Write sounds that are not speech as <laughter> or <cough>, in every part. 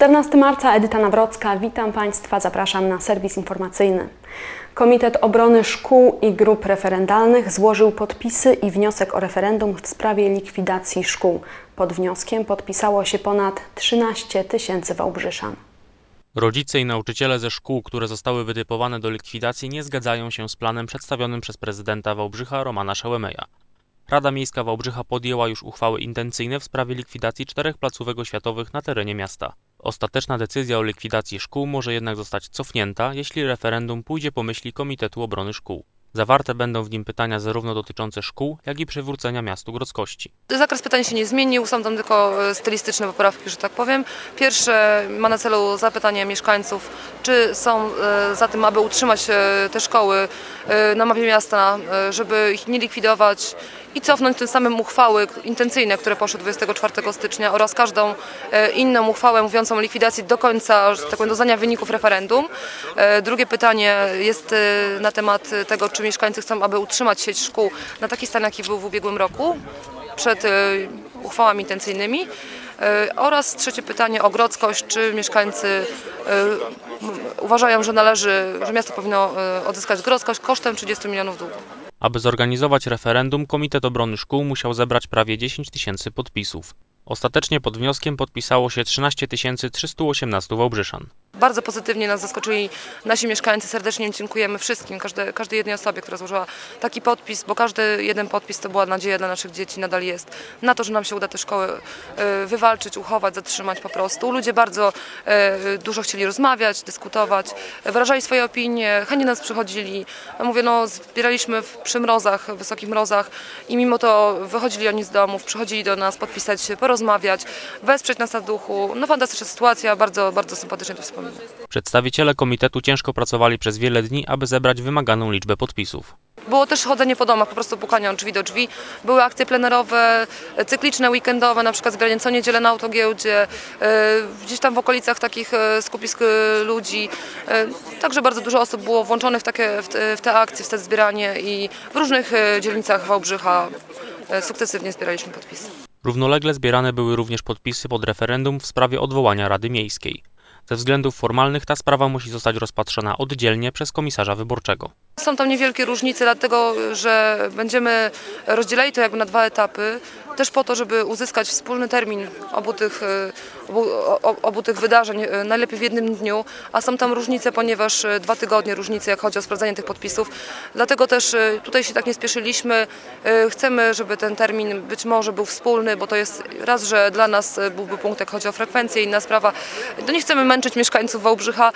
14 marca Edyta Nawrocka. Witam Państwa, zapraszam na serwis informacyjny. Komitet Obrony Szkół i Grup Referendalnych złożył podpisy i wniosek o referendum w sprawie likwidacji szkół. Pod wnioskiem podpisało się ponad 13 tysięcy Wałbrzyszan. Rodzice i nauczyciele ze szkół, które zostały wytypowane do likwidacji, nie zgadzają się z planem przedstawionym przez prezydenta Wałbrzycha Romana Szełemeja. Rada Miejska Wałbrzycha podjęła już uchwały intencyjne w sprawie likwidacji czterech placówek oświatowych na terenie miasta. Ostateczna decyzja o likwidacji szkół może jednak zostać cofnięta, jeśli referendum pójdzie po myśli Komitetu Obrony Szkół. Zawarte będą w nim pytania zarówno dotyczące szkół, jak i przywrócenia miastu Grodzkości. Zakres pytań się nie zmienił, są tam tylko e, stylistyczne poprawki, że tak powiem. Pierwsze ma na celu zapytanie mieszkańców, czy są e, za tym, aby utrzymać e, te szkoły na mapie miasta, żeby ich nie likwidować i cofnąć tym samym uchwały intencyjne, które poszły 24 stycznia oraz każdą inną uchwałę mówiącą o likwidacji do końca, tak powiem, wyników referendum. Drugie pytanie jest na temat tego, czy mieszkańcy chcą, aby utrzymać sieć szkół na taki stan, jaki był w ubiegłym roku, przed uchwałami intencyjnymi. Oraz trzecie pytanie o grodzkość, czy mieszkańcy uważają, że należy, że miasto powinno odzyskać grodzkość kosztem 30 milionów długu. Aby zorganizować referendum, Komitet Obrony Szkół musiał zebrać prawie 10 tysięcy podpisów. Ostatecznie pod wnioskiem podpisało się 13 318 Wałbrzyszan. Bardzo pozytywnie nas zaskoczyli nasi mieszkańcy. Serdecznie dziękujemy wszystkim, każde, każdej jednej osobie, która złożyła taki podpis, bo każdy jeden podpis to była nadzieja dla naszych dzieci, nadal jest, na to, że nam się uda te szkoły e, wywalczyć, uchować, zatrzymać po prostu. Ludzie bardzo e, dużo chcieli rozmawiać, dyskutować, wyrażali swoje opinie, chętnie nas przychodzili. Mówię, no zbieraliśmy w przymrozach, wysokich mrozach i mimo to wychodzili oni z domów, przychodzili do nas podpisać się, porozmawiać, wesprzeć nas na duchu. No fantastyczna sytuacja, bardzo, bardzo sympatycznie to wspominam. Przedstawiciele komitetu ciężko pracowali przez wiele dni, aby zebrać wymaganą liczbę podpisów. Było też chodzenie po domach, po prostu pukanie od drzwi do drzwi. Były akcje plenerowe, cykliczne, weekendowe, na przykład zbieranie co niedzielę na autogiełdzie, e, gdzieś tam w okolicach takich e, skupisk e, ludzi. Także bardzo dużo osób było włączonych w, takie, w te akcje, w te zbieranie i w różnych dzielnicach Wałbrzycha sukcesywnie zbieraliśmy podpisy. Równolegle zbierane były również podpisy pod referendum w sprawie odwołania Rady Miejskiej. Ze względów formalnych ta sprawa musi zostać rozpatrzona oddzielnie przez komisarza wyborczego. Są tam niewielkie różnice, dlatego że będziemy rozdzielali to jakby na dwa etapy też po to, żeby uzyskać wspólny termin obu tych, e, obu, obu tych wydarzeń, e, najlepiej w jednym dniu, a są tam różnice, ponieważ e, dwa tygodnie różnice, jak chodzi o sprawdzanie tych podpisów. Dlatego też tutaj się tak nie spieszyliśmy. Chcemy, żeby ten termin być może był wspólny, bo to jest raz, że dla nas byłby punkt, jak chodzi o frekwencję, inna sprawa. No nie chcemy męczyć mieszkańców Wałbrzycha.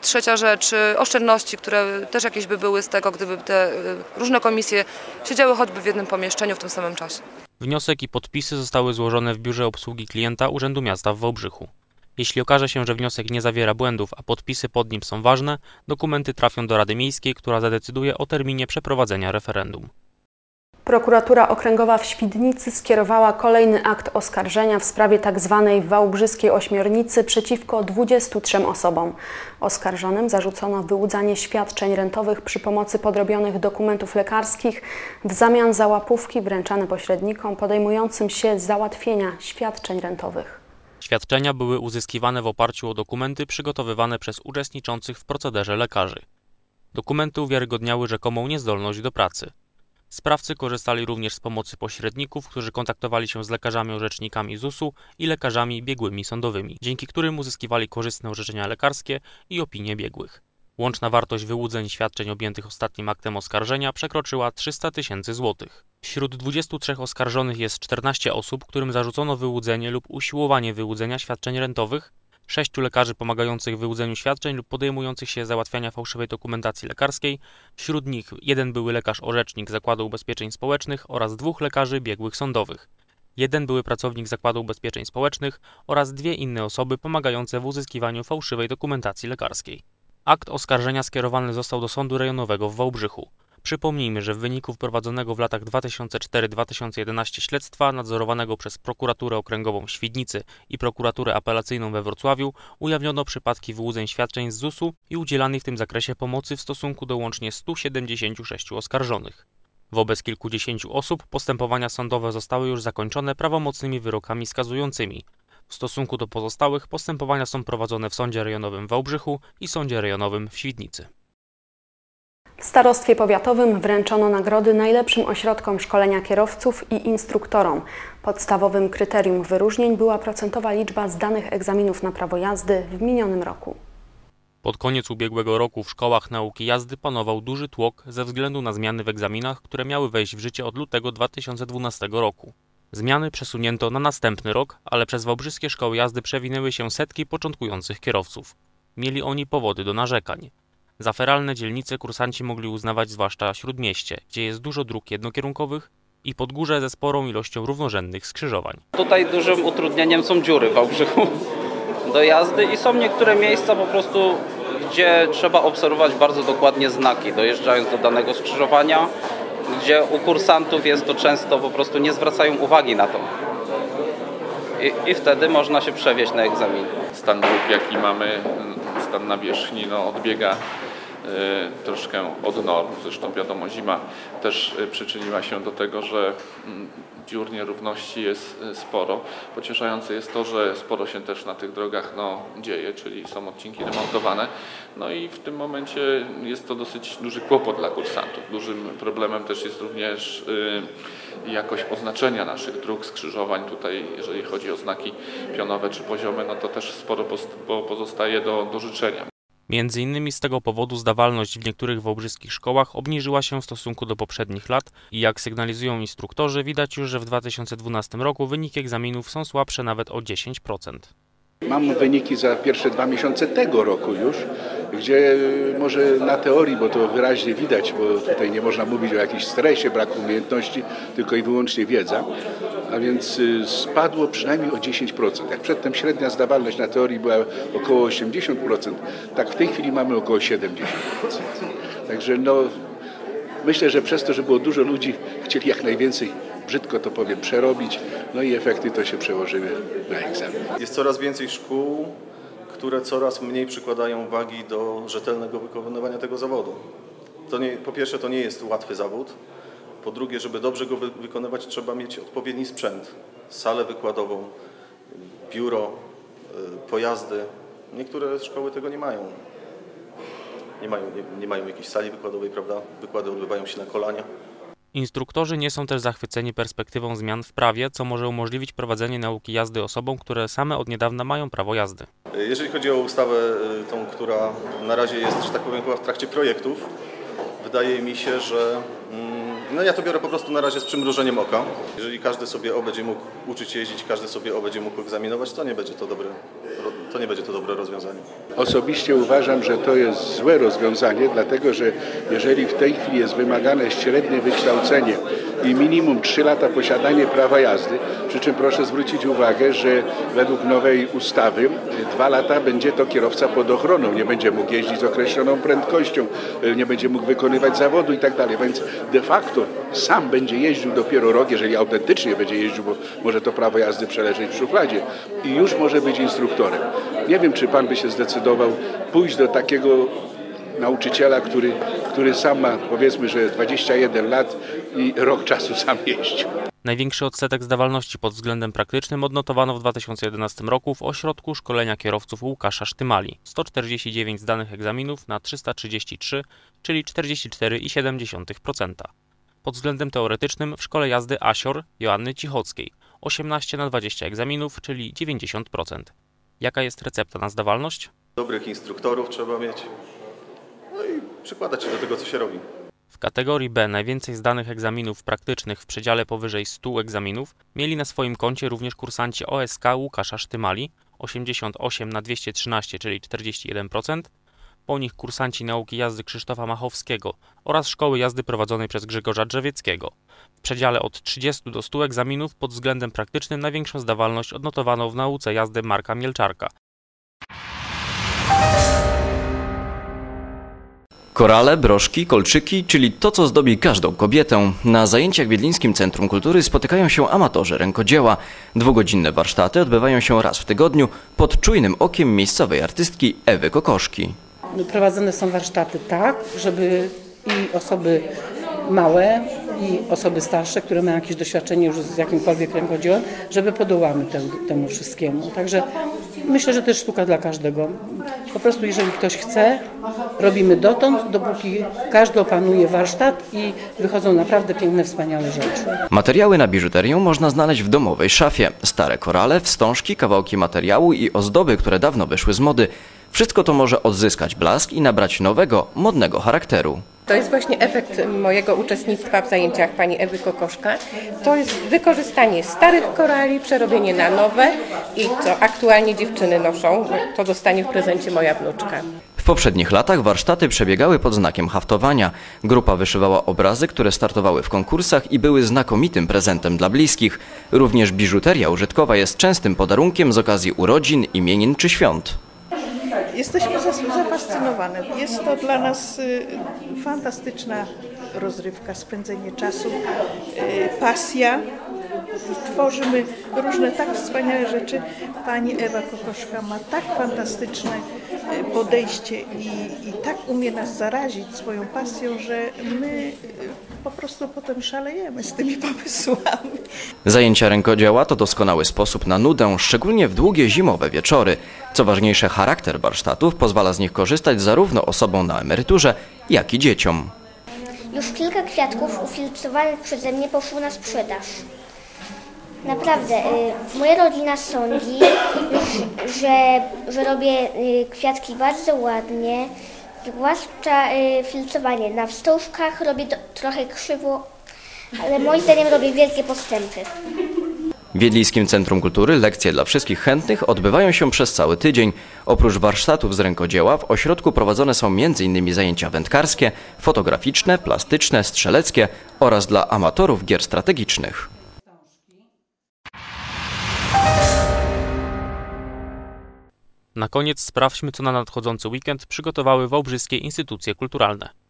Trzecia rzecz, oszczędności, które też jakieś by były z tego, gdyby te różne komisje siedziały choćby w jednym pomieszczeniu w tym samym czasie. Wniosek i podpisy zostały złożone w Biurze Obsługi Klienta Urzędu Miasta w Wałbrzychu. Jeśli okaże się, że wniosek nie zawiera błędów, a podpisy pod nim są ważne, dokumenty trafią do Rady Miejskiej, która zadecyduje o terminie przeprowadzenia referendum. Prokuratura Okręgowa w Świdnicy skierowała kolejny akt oskarżenia w sprawie tzw. Tak wałbrzyskiej ośmiornicy przeciwko 23 osobom. Oskarżonym zarzucono wyłudzanie świadczeń rentowych przy pomocy podrobionych dokumentów lekarskich w zamian za łapówki wręczane pośrednikom podejmującym się załatwienia świadczeń rentowych. Świadczenia były uzyskiwane w oparciu o dokumenty przygotowywane przez uczestniczących w procederze lekarzy. Dokumenty uwiarygodniały rzekomą niezdolność do pracy. Sprawcy korzystali również z pomocy pośredników, którzy kontaktowali się z lekarzami orzecznikami ZUS-u i lekarzami biegłymi sądowymi, dzięki którym uzyskiwali korzystne orzeczenia lekarskie i opinie biegłych. Łączna wartość wyłudzeń świadczeń objętych ostatnim aktem oskarżenia przekroczyła 300 tysięcy złotych. Wśród 23 oskarżonych jest 14 osób, którym zarzucono wyłudzenie lub usiłowanie wyłudzenia świadczeń rentowych, sześciu lekarzy pomagających w wyłudzeniu świadczeń lub podejmujących się załatwiania fałszywej dokumentacji lekarskiej, wśród nich jeden były lekarz orzecznik Zakładu Ubezpieczeń Społecznych oraz dwóch lekarzy biegłych sądowych. Jeden były pracownik Zakładu Ubezpieczeń Społecznych oraz dwie inne osoby pomagające w uzyskiwaniu fałszywej dokumentacji lekarskiej. Akt oskarżenia skierowany został do Sądu Rejonowego w Wałbrzychu. Przypomnijmy, że w wyniku wprowadzonego w latach 2004-2011 śledztwa nadzorowanego przez prokuraturę okręgową w Świdnicy i prokuraturę apelacyjną we Wrocławiu ujawniono przypadki wyłudzeń świadczeń z ZUS-u i udzielanej w tym zakresie pomocy w stosunku do łącznie 176 oskarżonych. Wobec kilkudziesięciu osób postępowania sądowe zostały już zakończone prawomocnymi wyrokami skazującymi. W stosunku do pozostałych postępowania są prowadzone w Sądzie Rejonowym w Wałbrzychu i Sądzie Rejonowym w Świdnicy. W starostwie powiatowym wręczono nagrody najlepszym ośrodkom szkolenia kierowców i instruktorom. Podstawowym kryterium wyróżnień była procentowa liczba zdanych egzaminów na prawo jazdy w minionym roku. Pod koniec ubiegłego roku w szkołach nauki jazdy panował duży tłok ze względu na zmiany w egzaminach, które miały wejść w życie od lutego 2012 roku. Zmiany przesunięto na następny rok, ale przez wałbrzyskie szkoły jazdy przewinęły się setki początkujących kierowców. Mieli oni powody do narzekań. Za feralne dzielnice kursanci mogli uznawać zwłaszcza Śródmieście, gdzie jest dużo dróg jednokierunkowych i Podgórze ze sporą ilością równorzędnych skrzyżowań. Tutaj dużym utrudnieniem są dziury w Wałbrzychu <laughs> do jazdy i są niektóre miejsca po prostu, gdzie trzeba obserwować bardzo dokładnie znaki, dojeżdżając do danego skrzyżowania, gdzie u kursantów jest to często po prostu nie zwracają uwagi na to. I, i wtedy można się przewieźć na egzamin. stan dróg, jaki mamy, stan nawierzchni, no, odbiega troszkę od norm. Zresztą wiadomo, zima też e, przyczyniła się do tego, że mm, dziur nierówności jest e, sporo. Pocieszające jest to, że sporo się też na tych drogach no, dzieje, czyli są odcinki remontowane. No i w tym momencie jest to dosyć duży kłopot dla kursantów. Dużym problemem też jest również y, jakość oznaczenia naszych dróg, skrzyżowań. Tutaj, jeżeli chodzi o znaki pionowe czy poziome, no to też sporo pozostaje do, do życzenia. Między innymi z tego powodu zdawalność w niektórych wałbrzyskich szkołach obniżyła się w stosunku do poprzednich lat i jak sygnalizują instruktorzy, widać już, że w 2012 roku wyniki egzaminów są słabsze nawet o 10%. Mam wyniki za pierwsze dwa miesiące tego roku już, gdzie może na teorii, bo to wyraźnie widać, bo tutaj nie można mówić o jakimś stresie, braku umiejętności, tylko i wyłącznie wiedza, a więc y, spadło przynajmniej o 10%. Jak przedtem średnia zdawalność na teorii była około 80%, tak w tej chwili mamy około 70%. Także no, myślę, że przez to, że było dużo ludzi, chcieli jak najwięcej, brzydko to powiem, przerobić, no i efekty to się przełożyły na egzamin. Jest coraz więcej szkół, które coraz mniej przykładają wagi do rzetelnego wykonywania tego zawodu. Nie, po pierwsze, to nie jest łatwy zawód. Po drugie, żeby dobrze go wy- wykonywać, trzeba mieć odpowiedni sprzęt. Salę wykładową, biuro, y, pojazdy. Niektóre szkoły tego nie mają. Nie mają, nie, nie mają jakiejś sali wykładowej, prawda? Wykłady odbywają się na kolania. Instruktorzy nie są też zachwyceni perspektywą zmian w prawie, co może umożliwić prowadzenie nauki jazdy osobom, które same od niedawna mają prawo jazdy. Jeżeli chodzi o ustawę y, tą, która na razie jest, że tak powiem, w trakcie projektów, wydaje mi się, że mm, no ja to biorę po prostu na razie z przymrużeniem oka. Jeżeli każdy sobie o będzie mógł uczyć jeździć, każdy sobie o będzie mógł egzaminować, to nie będzie to dobre, to nie będzie to dobre rozwiązanie. Osobiście uważam, że to jest złe rozwiązanie, dlatego że jeżeli w tej chwili jest wymagane średnie wykształcenie i minimum 3 lata posiadanie prawa jazdy, przy czym proszę zwrócić uwagę, że według nowej ustawy 2 lata będzie to kierowca pod ochroną, nie będzie mógł jeździć z określoną prędkością, nie będzie mógł wykonywać zawodu i tak dalej, więc de facto sam będzie jeździł dopiero rok, jeżeli autentycznie będzie jeździł, bo może to prawo jazdy przeleżeć w szufladzie i już może być instruktorem. Nie wiem, czy pan by się zdecydował pójść do takiego nauczyciela, który, który sam ma powiedzmy, że 21 lat i rok czasu sam jeździł. Największy odsetek zdawalności pod względem praktycznym odnotowano w 2011 roku w Ośrodku Szkolenia Kierowców Łukasza Sztymali. 149 zdanych egzaminów na 333, czyli 44,7%. Pod względem teoretycznym w Szkole Jazdy ASIOR Joanny Cichockiej 18 na 20 egzaminów, czyli 90%. Jaka jest recepta na zdawalność? Dobrych instruktorów trzeba mieć, no i przykładać się do tego, co się robi. W kategorii B najwięcej zdanych egzaminów praktycznych w przedziale powyżej 100 egzaminów mieli na swoim koncie również kursanci OSK Łukasza Sztymali 88 na 213, czyli 41%, po nich kursanci nauki jazdy Krzysztofa Machowskiego oraz szkoły jazdy prowadzonej przez Grzegorza Drzewieckiego. W przedziale od 30 do 100 egzaminów pod względem praktycznym największą zdawalność odnotowano w nauce jazdy Marka Mielczarka Korale, broszki, kolczyki, czyli to, co zdobi każdą kobietę. Na zajęciach w Wiedlińskim Centrum Kultury spotykają się amatorzy rękodzieła. Dwugodzinne warsztaty odbywają się raz w tygodniu pod czujnym okiem miejscowej artystki Ewy Kokoszki. Prowadzone są warsztaty tak, żeby i osoby małe i osoby starsze, które mają jakieś doświadczenie już z jakimkolwiek rękodziełem, żeby podołamy temu, temu wszystkiemu. Także myślę, że to jest sztuka dla każdego. Po prostu jeżeli ktoś chce, robimy dotąd, dopóki każdy opanuje warsztat i wychodzą naprawdę piękne, wspaniałe rzeczy. Materiały na biżuterię można znaleźć w domowej szafie. Stare korale, wstążki, kawałki materiału i ozdoby, które dawno wyszły z mody. Wszystko to może odzyskać blask i nabrać nowego, modnego charakteru. To jest właśnie efekt mojego uczestnictwa w zajęciach pani Ewy Kokoszka. To jest wykorzystanie starych korali, przerobienie na nowe i co aktualnie dziewczyny noszą, to dostanie w prezencie moja wnuczka. W poprzednich latach warsztaty przebiegały pod znakiem haftowania. Grupa wyszywała obrazy, które startowały w konkursach i były znakomitym prezentem dla bliskich. Również biżuteria użytkowa jest częstym podarunkiem z okazji urodzin, imienin czy świąt. Jesteśmy zafascynowane. Jest to dla nas y, fantastyczna rozrywka, spędzenie czasu, y, pasja. Tworzymy różne tak wspaniałe rzeczy. Pani Ewa Kokoszka ma tak fantastyczne y, podejście i, i tak umie nas zarazić swoją pasją, że my po prostu potem szalejemy z tymi pomysłami. Zajęcia rękodzieła to doskonały sposób na nudę, szczególnie w długie zimowe wieczory. Co ważniejsze, charakter warsztatów pozwala z nich korzystać zarówno osobom na emeryturze, jak i dzieciom. Już kilka kwiatków ufiltrowanych przeze mnie poszło na sprzedaż. Naprawdę, y, moja rodzina sądzi, że, że robię y, kwiatki bardzo ładnie, zwłaszcza y, filtrowanie. Na wstążkach robię do, trochę krzywo, ale moim zdaniem robię wielkie postępy. W Wiedlińskim Centrum Kultury lekcje dla wszystkich chętnych odbywają się przez cały tydzień. Oprócz warsztatów z rękodzieła w ośrodku prowadzone są m.in. zajęcia wędkarskie, fotograficzne, plastyczne, strzeleckie oraz dla amatorów gier strategicznych. Na koniec sprawdźmy, co na nadchodzący weekend przygotowały wałbrzyskie instytucje kulturalne.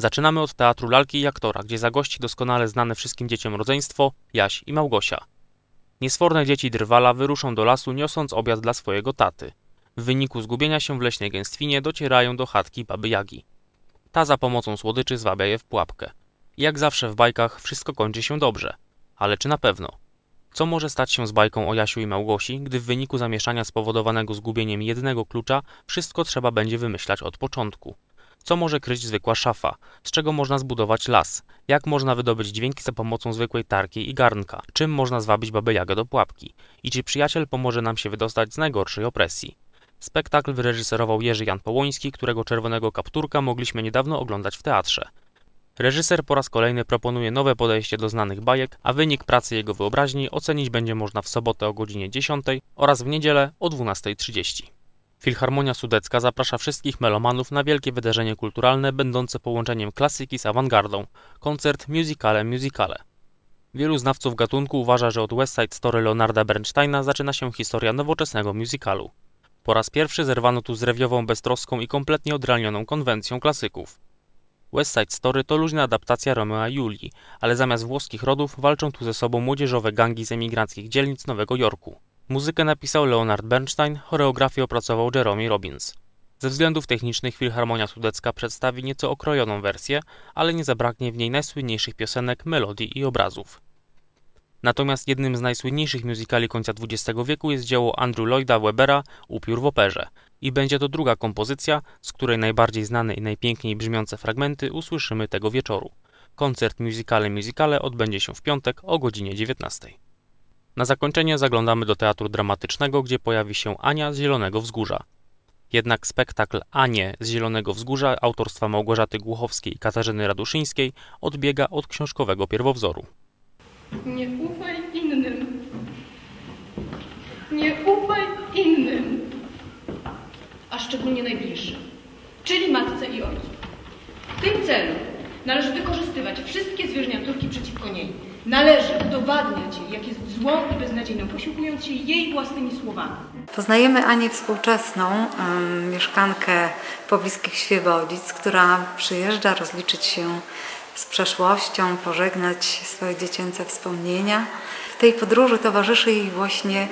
Zaczynamy od Teatru Lalki i Aktora, gdzie zagości doskonale znane wszystkim dzieciom rodzeństwo Jaś i Małgosia. Niesforne dzieci Drwala wyruszą do lasu niosąc obiad dla swojego taty. W wyniku zgubienia się w leśnej gęstwinie docierają do chatki baby Jagi. Ta za pomocą słodyczy zwabia je w pułapkę. Jak zawsze w bajkach wszystko kończy się dobrze. Ale czy na pewno? Co może stać się z bajką o Jasiu i Małgosi, gdy w wyniku zamieszania spowodowanego zgubieniem jednego klucza wszystko trzeba będzie wymyślać od początku? Co może kryć zwykła szafa? Z czego można zbudować las? Jak można wydobyć dźwięki za pomocą zwykłej tarki i garnka? Czym można zwabić babę do pułapki? I czy przyjaciel pomoże nam się wydostać z najgorszej opresji? Spektakl wyreżyserował Jerzy Jan Połoński, którego czerwonego kapturka mogliśmy niedawno oglądać w teatrze. Reżyser po raz kolejny proponuje nowe podejście do znanych bajek, a wynik pracy jego wyobraźni ocenić będzie można w sobotę o godzinie 10 oraz w niedzielę o 12.30. Filharmonia Sudecka zaprasza wszystkich melomanów na wielkie wydarzenie kulturalne będące połączeniem klasyki z awangardą koncert Musicale Musicale. Wielu znawców gatunku uważa, że od West Side Story Leonarda Bernsteina zaczyna się historia nowoczesnego musicalu. Po raz pierwszy zerwano tu zrewiową beztroską i kompletnie odrealnioną konwencją klasyków. West Side Story to luźna adaptacja Romea i Julii, ale zamiast włoskich rodów walczą tu ze sobą młodzieżowe gangi z emigranckich dzielnic Nowego Jorku. Muzykę napisał Leonard Bernstein, choreografię opracował Jeremy Robbins. Ze względów technicznych Filharmonia Sudecka przedstawi nieco okrojoną wersję, ale nie zabraknie w niej najsłynniejszych piosenek, melodii i obrazów. Natomiast jednym z najsłynniejszych musicali końca XX wieku jest dzieło Andrew Lloyda Webera Upiór w operze i będzie to druga kompozycja, z której najbardziej znane i najpiękniej brzmiące fragmenty usłyszymy tego wieczoru. Koncert Musicale Musicale odbędzie się w piątek o godzinie 19. Na zakończenie zaglądamy do Teatru Dramatycznego, gdzie pojawi się Ania z Zielonego Wzgórza. Jednak spektakl Anie z Zielonego Wzgórza autorstwa Małgorzaty Głuchowskiej i Katarzyny Raduszyńskiej odbiega od książkowego pierwowzoru. Nie ufaj innym. Nie ufaj innym. A szczególnie najbliższym, czyli matce i ojcu. W tym celu należy wykorzystywać wszystkie zwierzchniacórki przeciwko niej. Należy udowadniać jej, jak jest złą i beznadziejną, posiłkując się jej własnymi słowami. Poznajemy Anię współczesną, mieszkankę pobliskich Świebodzic, która przyjeżdża rozliczyć się z przeszłością, pożegnać swoje dziecięce wspomnienia. W tej podróży towarzyszy jej właśnie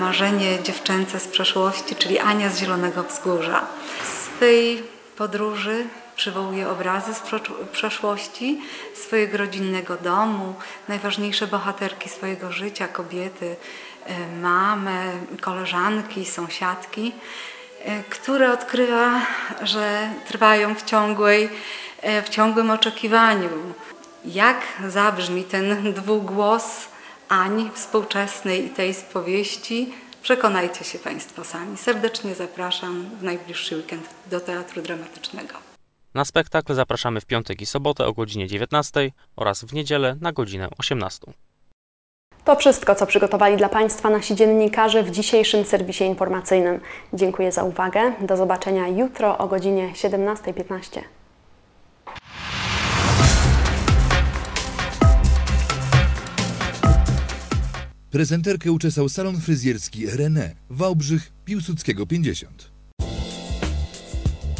marzenie dziewczęce z przeszłości, czyli Ania z Zielonego Wzgórza. Z tej podróży przywołuje obrazy z przeszłości, swojego rodzinnego domu, najważniejsze bohaterki swojego życia, kobiety, y, mamy, koleżanki, sąsiadki, y, które odkrywa, że trwają w, ciągłej, y, w ciągłym oczekiwaniu. Jak zabrzmi ten dwugłos Ań współczesnej i tej z powieści, przekonajcie się Państwo sami. Serdecznie zapraszam w najbliższy weekend do Teatru Dramatycznego. Na spektakl zapraszamy w piątek i sobotę o godzinie 19 oraz w niedzielę na godzinę 18. To wszystko, co przygotowali dla Państwa nasi dziennikarze w dzisiejszym serwisie informacyjnym. Dziękuję za uwagę. Do zobaczenia jutro o godzinie 17.15. Prezenterkę uczesał salon fryzjerski René, Wałbrzych, Piłsudskiego 50.